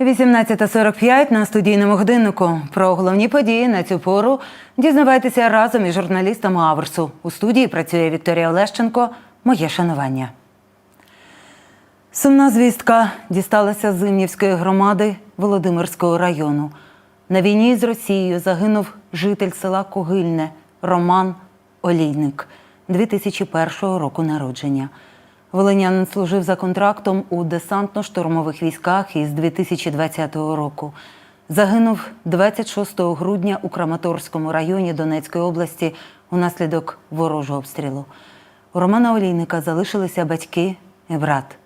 18.45 на студійному годиннику. Про головні події на цю пору дізнавайтеся разом із журналістами Аверсу. У студії працює Вікторія Олещенко. Моє шанування. Сумна звістка дісталася з Зимнівської громади Володимирського району. На війні з Росією загинув житель села Когильне Роман Олійник 2001 року народження. Волинянин служив за контрактом у десантно-штурмових військах із 2020 року. Загинув 26 грудня у Краматорському районі Донецької області унаслідок ворожого обстрілу. У Романа Олійника залишилися батьки і брат.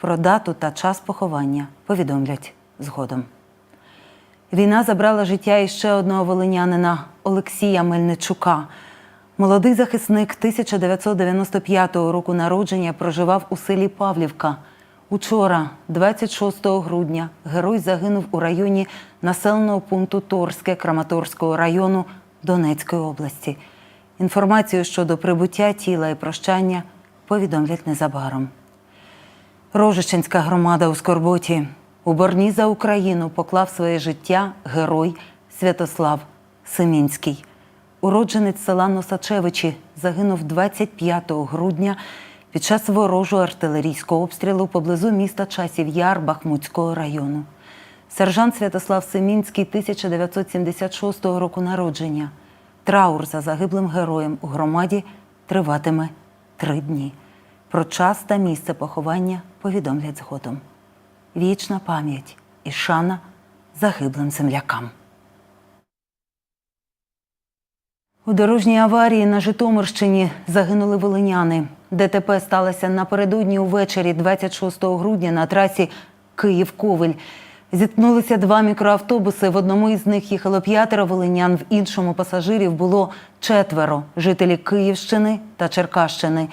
Про дату та час поховання повідомлять згодом. Війна забрала життя іще одного волинянина Олексія Мельничука. Молодий захисник 1995 року народження проживав у селі Павлівка. Учора, 26 грудня, герой загинув у районі населеного пункту Торське Краматорського району Донецької області. Інформацію щодо прибуття тіла і прощання повідомлять незабаром. Рожищенська громада у Скорботі. У борні за Україну поклав своє життя герой Святослав Семінський. Уродженець села Носачевичі загинув 25 грудня під час ворожого артилерійського обстрілу поблизу міста Часів Яр Бахмутського району. Сержант Святослав Семінський 1976 року народження. Траур за загиблим героєм у громаді триватиме три дні. Про час та місце поховання повідомлять згодом. Вічна пам'ять і шана загиблим землякам. У дорожній аварії на Житомирщині загинули волиняни. ДТП сталося напередодні увечері 26 грудня на трасі Київ-Ковель. Зіткнулися два мікроавтобуси. В одному із них їхало п'ятеро волинян, в іншому пасажирів було четверо жителі Київщини та Черкащини.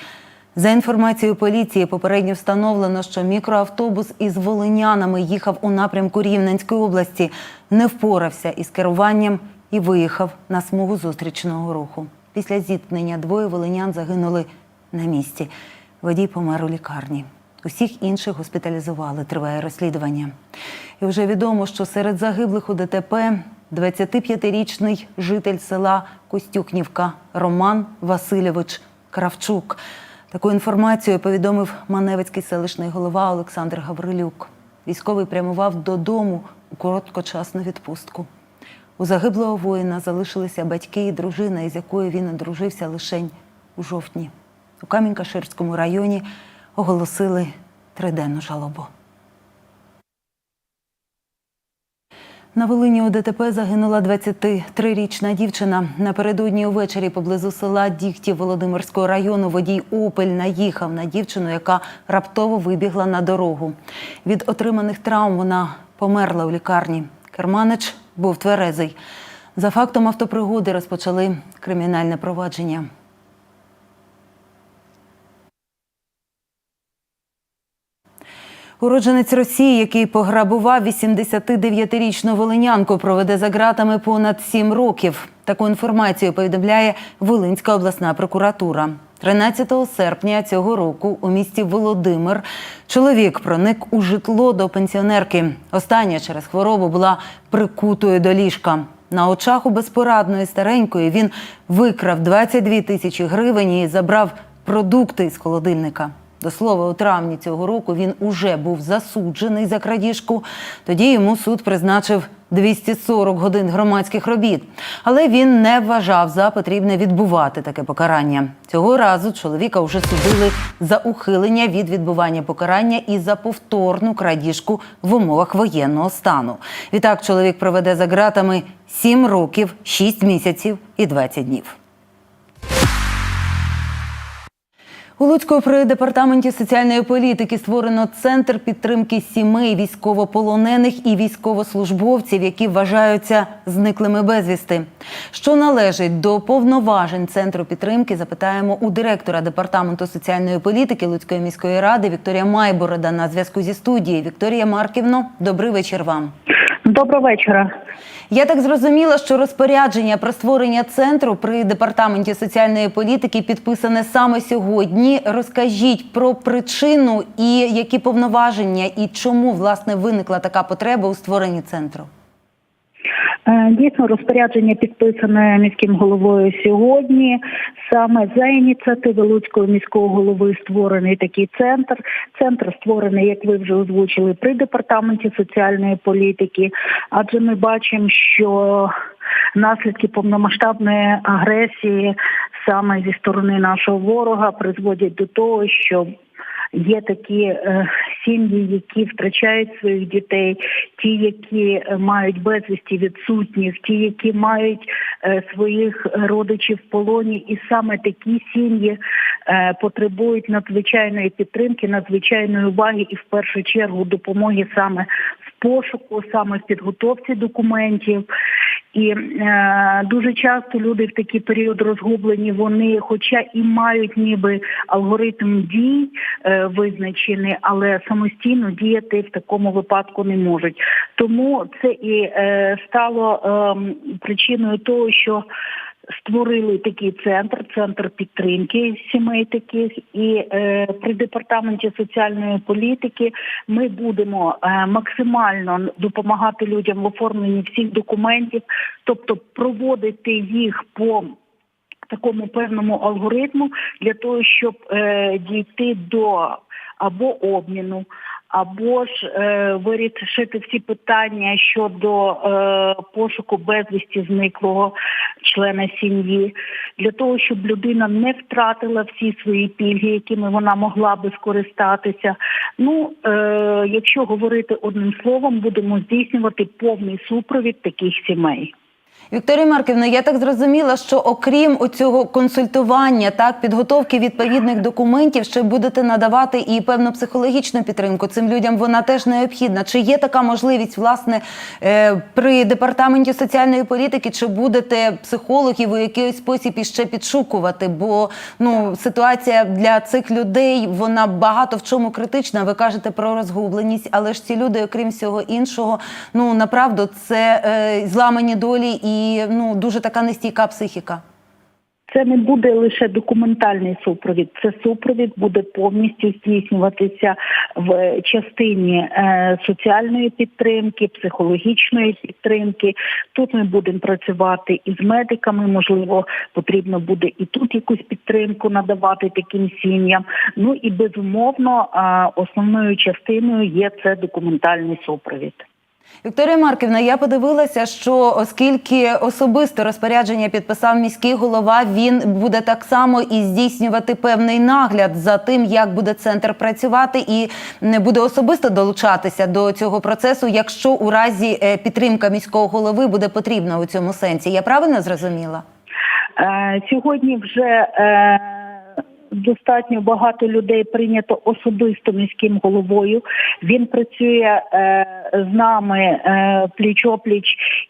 За інформацією поліції, попередньо встановлено, що мікроавтобус із волинянами їхав у напрямку Рівненської області, не впорався із керуванням і виїхав на смугу зустрічного руху. Після зіткнення двоє волинян загинули на місці. Водій помер у лікарні. Усіх інших госпіталізували. Триває розслідування. І вже відомо, що серед загиблих у ДТП 25-річний житель села Костюкнівка Роман Васильович Кравчук. Таку інформацію повідомив Маневицький селищний голова Олександр Гаврилюк. Військовий прямував додому у короткочасну відпустку. У загиблого воїна залишилися батьки і дружина, із якою він одружився лишень у жовтні. У Камінь-Каширському районі оголосили триденну жалобу. На Волині у ДТП загинула 23-річна дівчина. Напередодні увечері поблизу села Дігтів Володимирського району водій Опель наїхав на дівчину, яка раптово вибігла на дорогу. Від отриманих травм вона померла у лікарні. Керманич був тверезий. За фактом автопригоди розпочали кримінальне провадження. Уродженець Росії, який пограбував 89-річну волинянку, проведе за ґратами понад 7 років. Таку інформацію повідомляє Волинська обласна прокуратура. 13 серпня цього року у місті Володимир чоловік проник у житло до пенсіонерки. Остання через хворобу була прикутою до ліжка. На очах у безпорадної старенької він викрав 22 тисячі гривень і забрав продукти з холодильника. До слова, у травні цього року він уже був засуджений за крадіжку. Тоді йому суд призначив 240 годин громадських робіт. Але він не вважав за потрібне відбувати таке покарання. Цього разу чоловіка вже судили за ухилення від відбування покарання і за повторну крадіжку в умовах воєнного стану. Відтак чоловік проведе за ґратами 7 років, 6 місяців і 20 днів. У Луцьку при департаменті соціальної політики створено центр підтримки сімей військовополонених і військовослужбовців, які вважаються зниклими безвісти. Що належить до повноважень центру підтримки, запитаємо у директора департаменту соціальної політики Луцької міської ради Вікторія Майборода на зв'язку зі студією. Вікторія Марківно, добрий вечір вам. Доброго вечора. Я так зрозуміла, що розпорядження про створення центру при департаменті соціальної політики підписане саме сьогодні. Розкажіть про причину і які повноваження, і чому власне виникла така потреба у створенні центру. Е, Дійсно, розпорядження підписане міським головою сьогодні. Саме за ініціативи Луцького міського голови створений такий центр. Центр створений, як ви вже озвучили, при департаменті соціальної політики. Адже ми бачимо, що наслідки повномасштабної агресії саме зі сторони нашого ворога призводять до того, що Є такі е, сім'ї, які втрачають своїх дітей, ті, які е, мають безвісті відсутніх, ті, які мають е, своїх родичів в полоні, і саме такі сім'ї е, потребують надзвичайної підтримки, надзвичайної уваги і в першу чергу допомоги саме в пошуку, саме в підготовці документів. І е, дуже часто люди в такий період розгублені. Вони, хоча і мають ніби алгоритм дій е, визначений, але самостійно діяти в такому випадку не можуть. Тому це і е, стало е, причиною того, що Створили такий центр, центр підтримки сімей таких, і е, при департаменті соціальної політики ми будемо е, максимально допомагати людям в оформленні всіх документів, тобто проводити їх по такому певному алгоритму для того, щоб е, дійти до або обміну, або ж е, вирішити всі питання щодо е, пошуку безвісті зниклого члена сім'ї, для того, щоб людина не втратила всі свої пільги, якими вона могла би скористатися. Ну, е, якщо говорити одним словом, будемо здійснювати повний супровід таких сімей. Вікторія Марківна, я так зрозуміла, що окрім цього консультування, так підготовки відповідних документів, ще будете надавати і певну психологічну підтримку. Цим людям вона теж необхідна. Чи є така можливість, власне, е, при департаменті соціальної політики, чи будете психологів у якийсь спосіб іще підшукувати? Бо ну ситуація для цих людей вона багато в чому критична. Ви кажете про розгубленість, але ж ці люди, окрім всього іншого, ну направду це е, зламані долі і ну дуже така нестійка психіка. Це не буде лише документальний супровід, це супровід буде повністю здійснюватися в частині е, соціальної підтримки, психологічної підтримки. Тут ми будемо працювати із медиками. Можливо, потрібно буде і тут якусь підтримку надавати таким сім'ям. Ну і безумовно, е, основною частиною є це документальний супровід. Вікторія Марківна, я подивилася, що оскільки особисте розпорядження підписав міський голова, він буде так само і здійснювати певний нагляд за тим, як буде центр працювати, і не буде особисто долучатися до цього процесу, якщо у разі е, підтримка міського голови буде потрібна у цьому сенсі. Я правильно зрозуміла? Е, Сьогодні вже е, достатньо багато людей прийнято особисто міським головою. Він працює е, з нами е, пліч-опліч,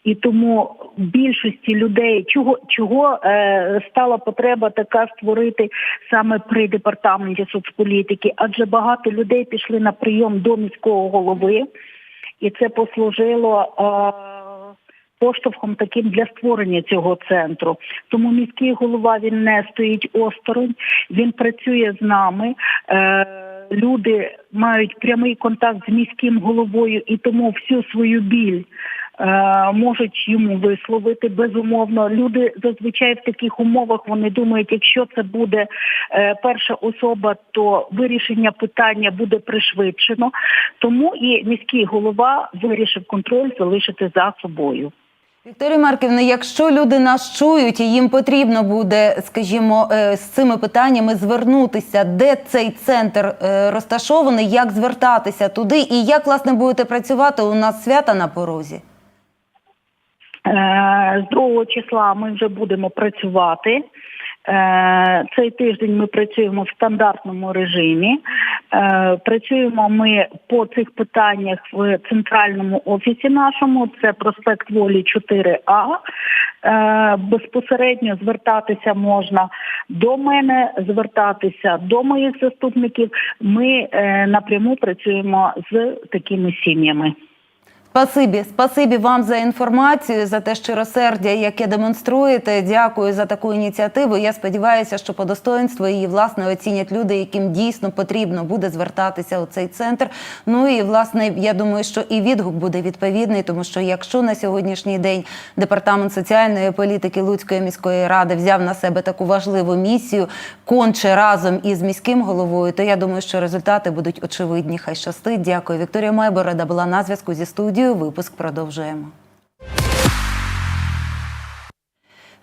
і тому більшості людей чого чого е, стала потреба така створити саме при департаменті соцполітики, адже багато людей пішли на прийом до міського голови, і це послужило. Е, поштовхом таким для створення цього центру. Тому міський голова він не стоїть осторонь, він працює з нами. Е, Люди мають прямий контакт з міським головою і тому всю свою біль е, можуть йому висловити. Безумовно, люди зазвичай в таких умовах вони думають, якщо це буде е, перша особа, то вирішення питання буде пришвидшено. Тому і міський голова вирішив контроль залишити за собою. Вікторія Марківна, якщо люди нас чують і їм потрібно буде, скажімо, е, з цими питаннями звернутися, де цей центр е, розташований, як звертатися туди, і як власне будете працювати у нас свята на порозі? Е, З 2 числа ми вже будемо працювати. Е, Цей тиждень ми працюємо в стандартному режимі. Е, Працюємо ми по цих питаннях в центральному офісі нашому. Це проспект Волі 4А. Е, Безпосередньо звертатися можна до мене, звертатися до моїх заступників. Ми напряму працюємо з такими сім'ями. Спасибі, спасибі вам за інформацію, за те щиросердя, яке демонструєте. Дякую за таку ініціативу. Я сподіваюся, що по достоинству її власне оцінять люди, яким дійсно потрібно буде звертатися у цей центр. Ну і власне, я думаю, що і відгук буде відповідний, тому що якщо на сьогоднішній день департамент соціальної політики Луцької міської ради взяв на себе таку важливу місію, конче разом із міським головою, то я думаю, що результати будуть очевидні. Хай щастить. Дякую. Вікторія Майборода була на зв'язку зі студією. Випуск продовжуємо.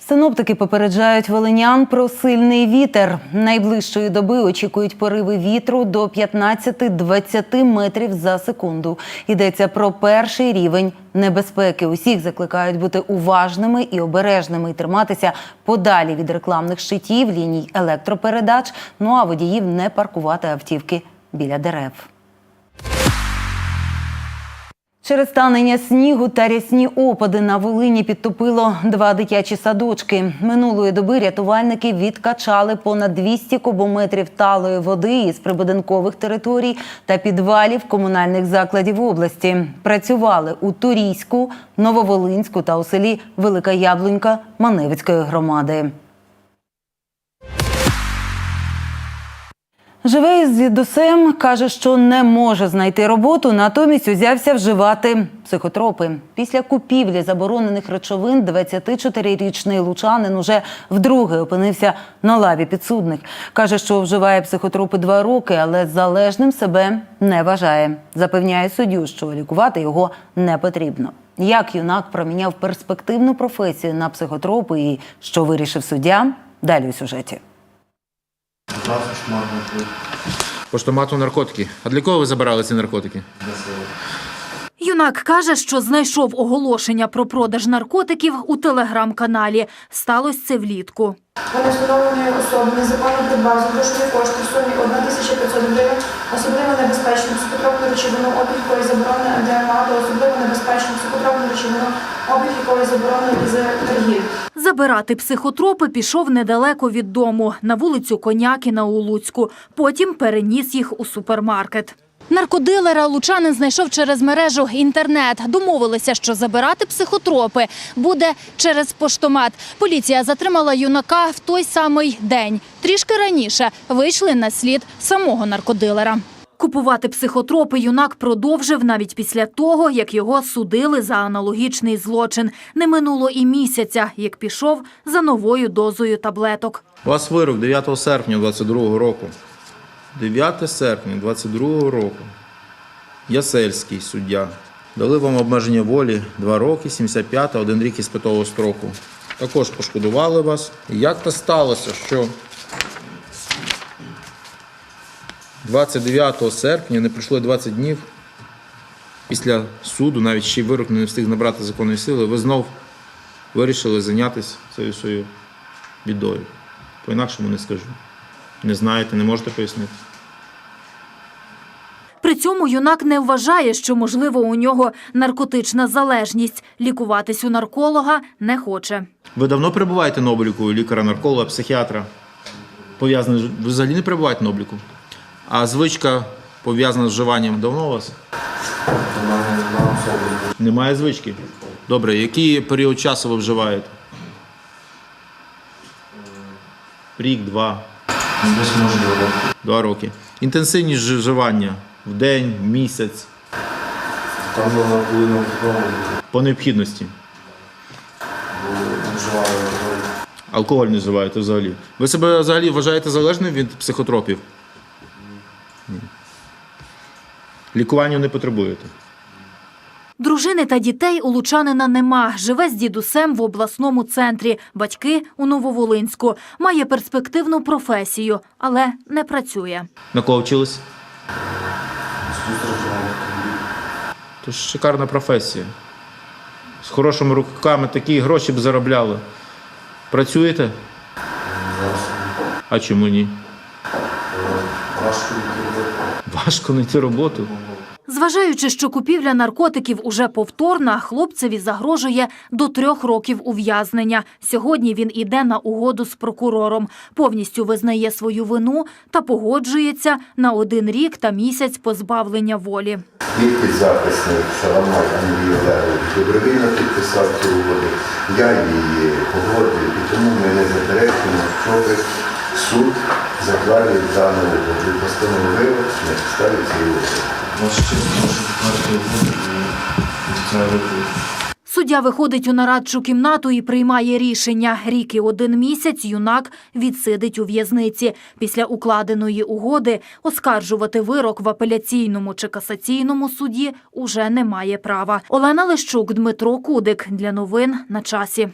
Синоптики попереджають волинян про сильний вітер. Найближчої доби очікують пориви вітру до 15-20 метрів за секунду. Йдеться про перший рівень небезпеки. Усіх закликають бути уважними і обережними і триматися подалі від рекламних щитів, ліній електропередач. Ну а водіїв не паркувати автівки біля дерев. Через танення снігу та рясні опади на Волині підтопило два дитячі садочки. Минулої доби рятувальники відкачали понад 200 кубометрів талої води із прибудинкових територій та підвалів комунальних закладів області. Працювали у Турійську, Нововолинську та у селі Велика Яблунька Маневицької громади. Живе із дідусем, каже, що не може знайти роботу, натомість узявся вживати психотропи. Після купівлі заборонених речовин 24-річний лучанин уже вдруге опинився на лаві підсудних. Каже, що вживає психотропи два роки, але залежним себе не вважає. Запевняє суддю, що лікувати його не потрібно. Як юнак проміняв перспективну професію на психотропи і що вирішив суддя? Далі у сюжеті. Поштомату наркотики. А для кого ви забирали ці наркотики? Юнак каже, що знайшов оголошення про продаж наркотиків у телеграм-каналі. Сталося це влітку. Вони встановлені особи незаконно придбав за грошові кошти в сумі 1500 гривень, особливо небезпечну психотропну речовину, обіг якої заборонений МДМА, та особливо небезпечну психотропну речовину, обіг якої заборонений із торгів. Забирати психотропи пішов недалеко від дому, на вулицю Конякіна у Луцьку. Потім переніс їх у супермаркет. Наркодилера лучанин знайшов через мережу інтернет. Домовилися, що забирати психотропи буде через поштомат. Поліція затримала юнака в той самий день. Трішки раніше вийшли на слід самого наркодилера. Купувати психотропи юнак продовжив навіть після того, як його судили за аналогічний злочин. Не минуло і місяця, як пішов за новою дозою таблеток. У вас вирок 9 серпня 22 року. 9 серпня 22 року. Ясельський суддя. Дали вам обмеження волі 2 роки, 75 1 рік із питового строку. Також пошкодували вас. Як то сталося, що 29 серпня не пройшло 20 днів після суду, навіть ще й вирок не встиг набрати законної сили, ви знов вирішили зайнятися цією своєю бідою. По-інакшому не скажу. Не знаєте, не можете пояснити. При цьому юнак не вважає, що, можливо, у нього наркотична залежність. Лікуватись у нарколога не хоче. Ви давно перебуваєте на обліку у лікаря-нарколога, психіатра? Ви взагалі не перебуваєте на обліку? А звичка пов'язана з вживанням давно у вас? Немає звички. Добре, який період часу ви вживаєте? Рік, два. Два роки. Інтенсивність вживання в день, в місяць, Там було по необхідності. Алкоголь не вживаєте взагалі. Ви себе взагалі вважаєте залежним від психотропів? Ні. Лікуванню не потребуєте. Дружини та дітей у Лучанина нема. Живе з дідусем в обласному центрі. Батьки у Нововолинську. Має перспективну професію, але не працює. На кого вчились? То ж шикарна професія. З хорошими руками такі гроші б заробляли. Працюєте? А чому ні? важко. Важко знайти роботу. Зважаючи, що купівля наркотиків уже повторна, хлопцеві загрожує до трьох років ув'язнення. Сьогодні він іде на угоду з прокурором, повністю визнає свою вину та погоджується на один рік та місяць позбавлення волі. Мій підзаписник Шаламай Андрій Олегович добровільно підписав цю угоду. Я її погодив, і тому ми не заперечуємо, щоб суд затвердив дану угоду і постановив вирок на підставі цієї угоди. Угоду і Суддя виходить у нарадчу кімнату і приймає рішення. Рік і один місяць юнак відсидить у в'язниці. Після укладеної угоди оскаржувати вирок в апеляційному чи касаційному суді уже немає права. Олена Лещук, Дмитро Кудик. Для новин на часі.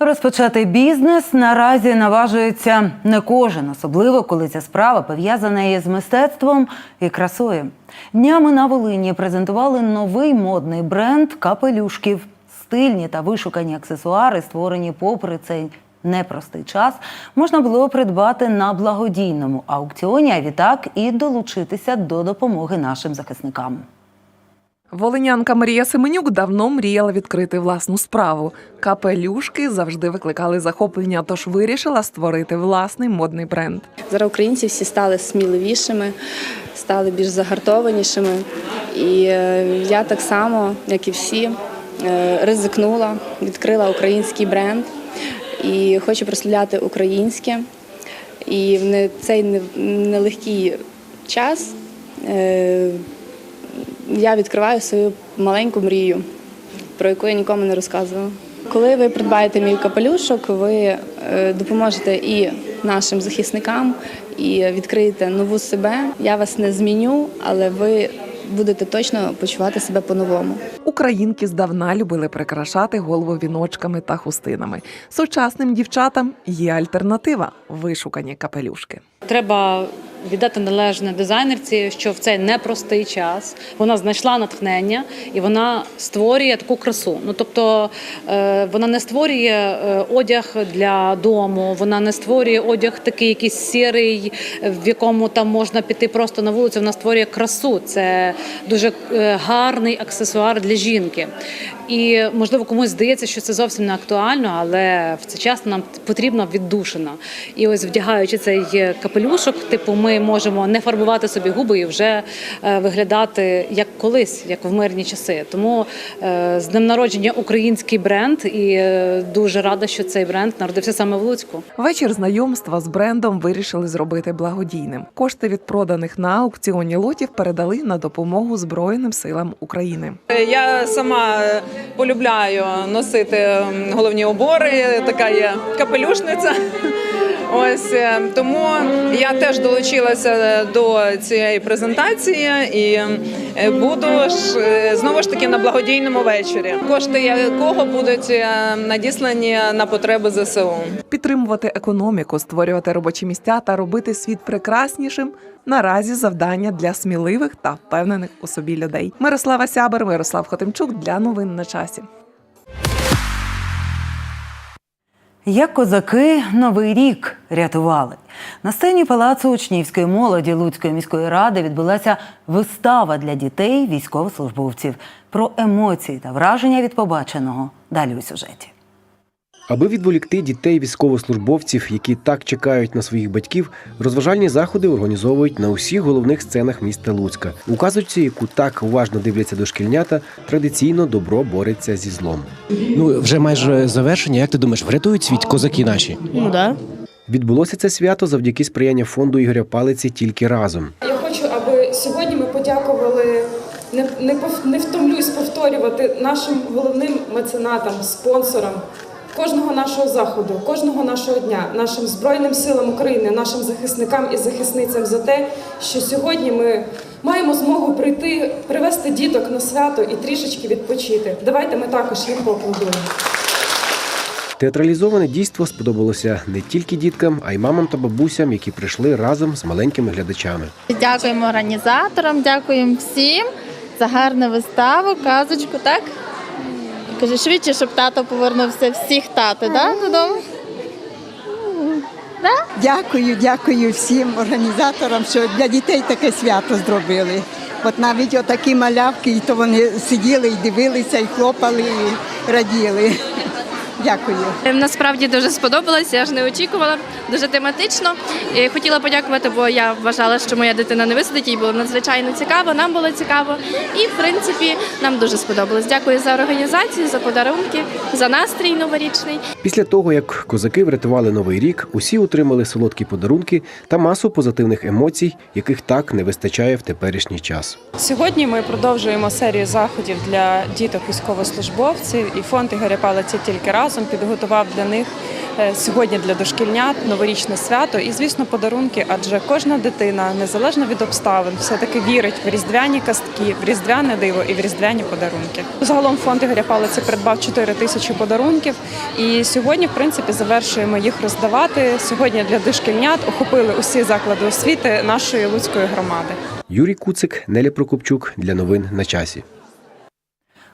Розпочати бізнес наразі наважується не кожен, особливо коли ця справа пов'язана із мистецтвом і красою. Днями на Волині презентували новий модний бренд капелюшків. Стильні та вишукані аксесуари, створені попри цей непростий час, можна було придбати на благодійному аукціоні, а відтак і долучитися до допомоги нашим захисникам. Волинянка Марія Семенюк давно мріяла відкрити власну справу. Капелюшки завжди викликали захоплення, тож вирішила створити власний модний бренд. Зараз українці всі стали сміливішими, стали більш загартованішими. І е, я так само, як і всі, е, ризикнула, відкрила український бренд і хочу прославляти українське. І в цей не- нелегкий час е, я відкриваю свою маленьку мрію, про яку я нікому не розказувала. Коли ви придбаєте мій капелюшок, ви е, допоможете і нашим захисникам, і відкриєте нову себе. Я вас не зміню, але ви будете точно почувати себе по-новому. Українки здавна любили прикрашати голову віночками та хустинами. Сучасним дівчатам є альтернатива вишукані капелюшки. Треба віддати належне дизайнерці, що в цей непростий час вона знайшла натхнення і вона створює таку красу. Ну тобто е, вона не створює е, одяг для дому, вона не створює одяг такий якийсь сірий, в якому там можна піти просто на вулицю. Вона створює красу. Це дуже е, гарний аксесуар для жінки. І можливо комусь здається, що це зовсім не актуально, але в цей час нам потрібна віддушина. І ось вдягаючи цей капелюшок, типу, ми можемо не фарбувати собі губи і вже е, виглядати як колись, як в мирні часи. Тому е, з днем народження український бренд, і е, дуже рада, що цей бренд народився саме в Луцьку. Вечір знайомства з брендом вирішили зробити благодійним. Кошти від проданих на аукціоні лотів передали на допомогу Збройним силам України. Я сама полюбляю носити головні убори, така є капелюшниця. Ось тому я теж долучилася до цієї презентації і е, буду ж е, знову ж таки на благодійному вечорі. Кошти якого будуть е, надіслані на потреби ЗСУ. Підтримувати економіку, створювати робочі місця та робити світ прекраснішим наразі завдання для сміливих та впевнених у собі людей. Мирослава Сябер, Мирослав Хотимчук для новин на часі. Як козаки Новий рік рятували. На сцені палацу учнівської молоді Луцької міської ради відбулася вистава для дітей військовослужбовців. Про емоції та враження від побаченого далі у сюжеті. Аби відволікти дітей військовослужбовців, які так чекають на своїх батьків, розважальні заходи організовують на усіх головних сценах міста Луцька. У казочці, яку так уважно дивляться дошкільнята, традиційно добро бореться зі злом. Ну вже майже завершення. Як ти думаєш, врятують світ козаки наші? Ну да. Відбулося це свято завдяки сприяння фонду Ігоря Палиці тільки разом. Я хочу, аби сьогодні ми подякували. Не, не, пов- не втомлюсь повторювати нашим головним меценатам, спонсорам кожного нашого заходу, кожного нашого дня, нашим Збройним силам України, нашим захисникам і захисницям за те, що сьогодні ми маємо змогу прийти, привести діток на свято і трішечки відпочити. Давайте ми також їм поаплодуємо. Театралізоване дійство сподобалося не тільки діткам, а й мамам та бабусям, які прийшли разом з маленькими глядачами. Дякуємо організаторам, дякуємо всім за гарну виставу, казочку, так? Кажи швидше, щоб тато повернувся всіх тати, да, додому? Дякую, дякую всім організаторам, що для дітей таке свято зробили. От навіть отакі малявки, і то вони сиділи і дивилися, і хлопали, і раділи. Дякую. Насправді дуже сподобалось, я ж не очікувала. Дуже тематично. І Хотіла подякувати, бо я вважала, що моя дитина не висидить, їй було надзвичайно цікаво, нам було цікаво. І в принципі нам дуже сподобалось. Дякую за організацію, за подарунки, за настрій новорічний. Після того, як козаки врятували новий рік, усі отримали солодкі подарунки та масу позитивних емоцій, яких так не вистачає в теперішній час. Сьогодні ми продовжуємо серію заходів для діток військовослужбовців, і фонд Ігоря Палиця тільки разом підготував для них е, сьогодні для дошкільнят новорічне свято і, звісно, подарунки. Адже кожна дитина, незалежно від обставин, все таки вірить в різдвяні кастки, в різдвяне диво і в різдвяні подарунки. Загалом фонд Ігоря Палиця придбав 4 тисячі подарунків. І сьогодні, в принципі, завершуємо їх роздавати. Сьогодні для дошкільнят охопили усі заклади освіти нашої луцької громади. Юрій Куцик, Неля Прокопчук для новин на часі.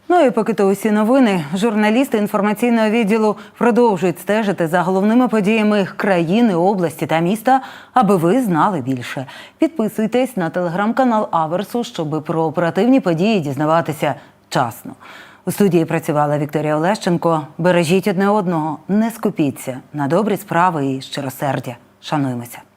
Ну і поки то усі новини, журналісти інформаційного відділу продовжують стежити за головними подіями країни, області та міста, аби ви знали більше. Підписуйтесь на телеграм-канал Аверсу, щоб про оперативні події дізнаватися вчасно. У студії працювала Вікторія Олещенко. Бережіть одне одного, не скупіться на добрі справи і щиросердя. Шануємося. –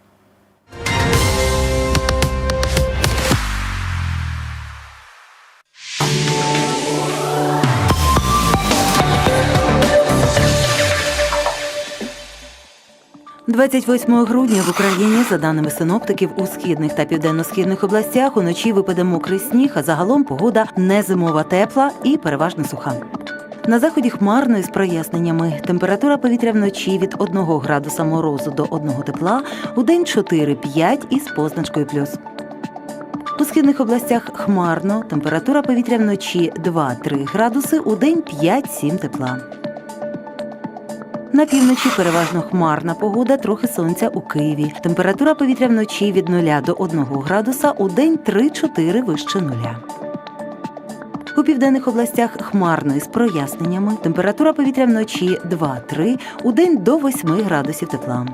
28 грудня в Україні, за даними синоптиків, у східних та південно-східних областях уночі випаде мокрий сніг, а загалом погода не зимова тепла і переважно суха. На заході хмарно із проясненнями. Температура повітря вночі від 1 градуса морозу до 1 тепла, у день 4-5 із позначкою плюс. У східних областях хмарно, температура повітря вночі 2-3 градуси, у день 5-7 тепла. На півночі переважно хмарна погода, трохи сонця у Києві. Температура повітря вночі від 0 до 1 градуса, у день 3-4 вище нуля. У південних областях хмарно із проясненнями. Температура повітря вночі 2-3, у день до 8 градусів тепла.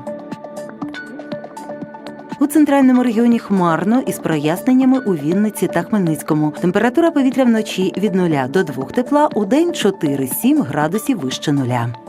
У центральному регіоні хмарно із проясненнями у Вінниці та Хмельницькому. Температура повітря вночі від 0 до 2 тепла, у день 4-7 градусів вище нуля.